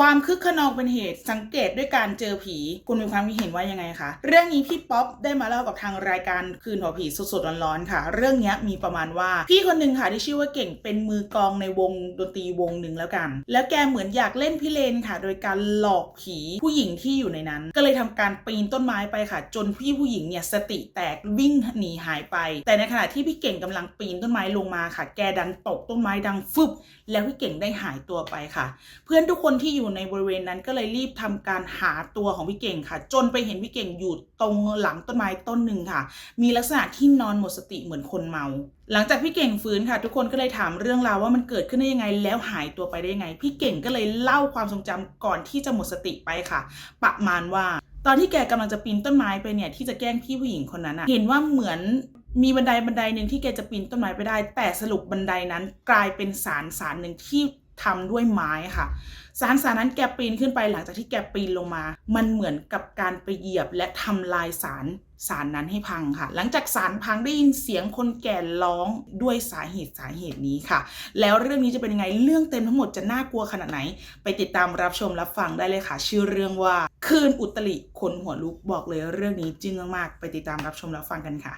ความคึกขนองเป็นเหตุสังเกตด้วยการเจอผี คุณมีความคิดเห็นว่ายังไงคะเรื่องนี้พี่ป๊อปได้มาเล่ากับทางรายการคืนหัวผีสดๆร้อนๆค่ะ เรื่องนี้มีประมาณว่า พี่คนหนึ่งค่ะที่ชื่อว่าเก่งเป็นมือกองในวงดนตรีวงหนึ่งแล้วกัน แล้วแกเหมือนอยากเล่นพี่เลนค่ะ โดยการหลอกผีผู้หญิงที่อยู่ในนั้น ก็เลยทำการปีนต้นไม้ไปค่ะ จนพี่ผู้หญิงเนี่ยสติแตกวิ่งหนีหายไป แต่ในขณะที่พี่เก่งกำลังปีนต้นไม้ลงมาค่ะ แกดันตกต้นไม้ดังฟึบแล้วพี่เก่งได้หายตัวไปค่ะ เพื่อนทุกคนที่อยูู่่ในบริเวณนั้นก็เลยรีบทำการหาตัวของพี่เก่งค่ะ จนไปเห็นพี่เก่งอยู่ตรงหลังต้นไม้ต้นหนึ่งค่ะ มีลักษณะที่นอนหมดสติเหมือนคนเมา หลังจากพี่เก่งฟื้นค่ะ ทุกคนก็เลยถามเรื่องราวว่ามันเกิดขึ้นได้ยังไง แล้วหายตัวไปได้ยังไง พี่เก่งก็เลยเล่าความทรงจำก่อนที่จะหมดสติไปค่ะ ประมาณว่าตอนที่แกกำลังจะปีนต้นไม้ไปเนี่ยที่จะแกล้งพี่ผู้หญิงคนนั้นอะเห็นว่าเหมือนมีบันไดบันไดหนึ่งที่แกจะปีนต้นไม้ไปได้ แต่สรุปบันไดนั้นกลายเป็นสารสารหนึ่งที่ ทำด้วยไม้ค่ะ สารสารนั้นแกปีนขึ้นไปหลังจากที่แกปีนลงมา มันเหมือนกับการไปเหยียบและทำลายสารสารนั้นให้พังค่ะ หลังจากสารพังได้ยินเสียงคนแก่ร้องด้วยสาเหตุสาเหตุนี้ค่ะ แล้วเรื่องนี้จะเป็นยังไงเรื่องเต็มทั้งหมดจะน่ากลัวขนาดไหน ไปติดตามรับชมรับฟังได้เลยค่ะ ชื่อเรื่องว่า คืนอุตริคนหัวลุกบอกเลยเรื่องนี้จึ้งมากๆไปติดตามรับชมรับฟังกันค่ะ